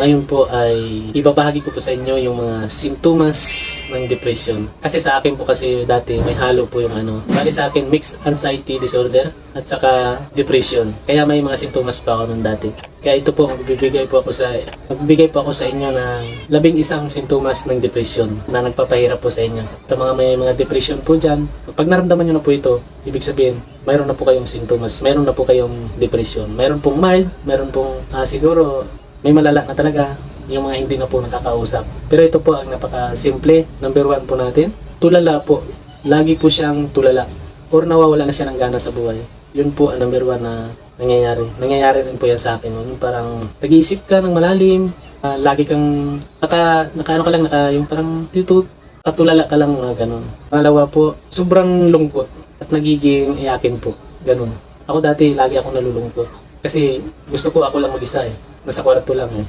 Ngayon po ay ibabahagi ko po sa inyo yung mga simptomas ng depression. Kasi sa akin po kasi dati may halo po yung ano. Bali sa akin mixed anxiety disorder at saka depression. Kaya may mga simptomas pa ako nung dati. Kaya ito po, magbibigay po ako sa magbibigay po ako sa inyo ng labing isang simptomas ng depression na nagpapahirap po sa inyo. Sa mga may mga depression po dyan, pag naramdaman nyo na po ito, ibig sabihin, mayroon na po kayong simptomas, mayroon na po kayong depression. Mayroon pong mild, mayroon pong ah, siguro may malala na talaga yung mga hindi na po nakakausap. Pero ito po ang napaka-simple. Number one po natin, tulala po. Lagi po siyang tulala or nawawala na siya ng gana sa buhay. Yun po ang number one na nangyayari. Nangyayari rin po yan sa akin. Yung parang nag-iisip ka ng malalim, ah, lagi kang naka, naka ano ka lang, naka, yung parang titut, patulala ka lang mga ganun. Pangalawa po, sobrang lungkot at nagiging iyakin po. Ganun. Ako dati, lagi ako nalulungkot. Kasi gusto ko ako lang mag-isa eh. Nasa kwarto lang eh.